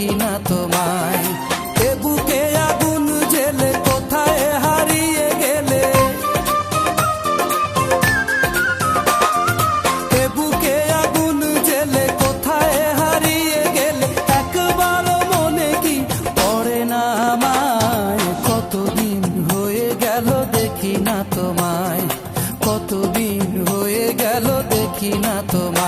দেখি না তোমায়। এ বুকে আগুন জেলে কোথায় হারিয়ে গেলে? এ বুকে আগুন জেলে কোথায় হারিয়ে গেলে? একবার মনে কি পড়ে না আমায়? কতদিন হয়ে গেল দেখি না তোমায়। কতদিন হয়ে গেল দেখি না তোমায়।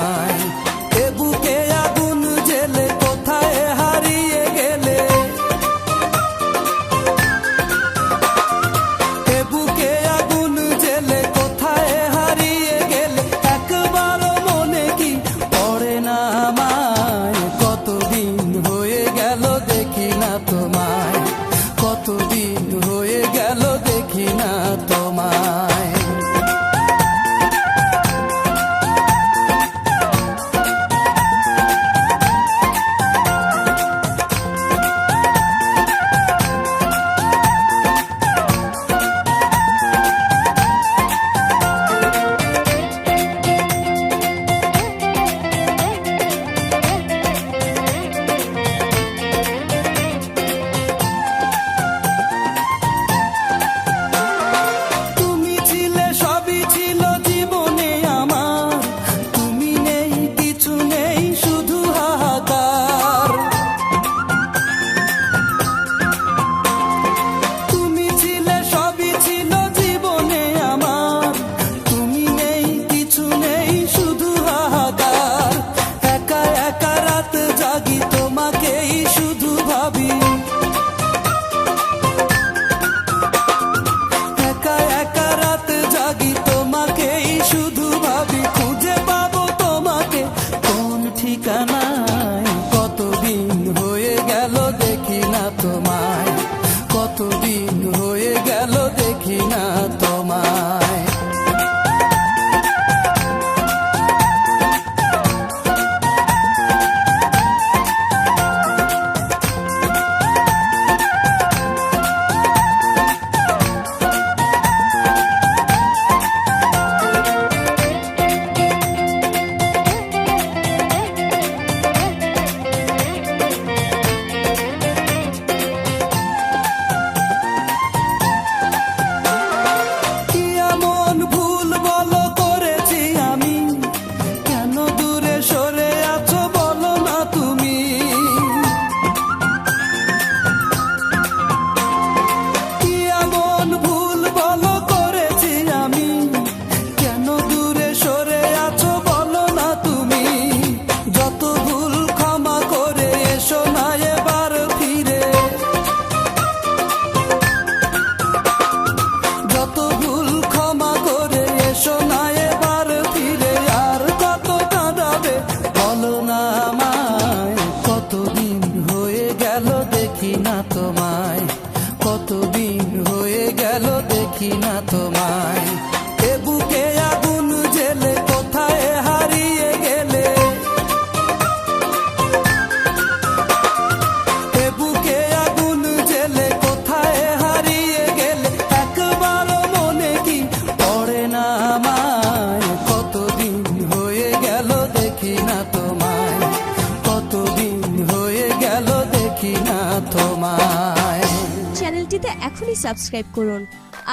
চ্যানেলটিতে এখনই সাবস্ক্রাইব করুন।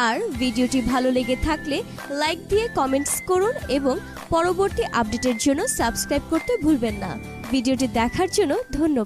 আর ভিডিওটি ভালো লেগে থাকলে লাইক দিয়ে কমেন্টস করুন এবং পরবর্তী আপডেটের জন্য সাবস্ক্রাইব করতে ভুলবেন না। ভিডিওটি দেখার জন্য ধন্যবাদ।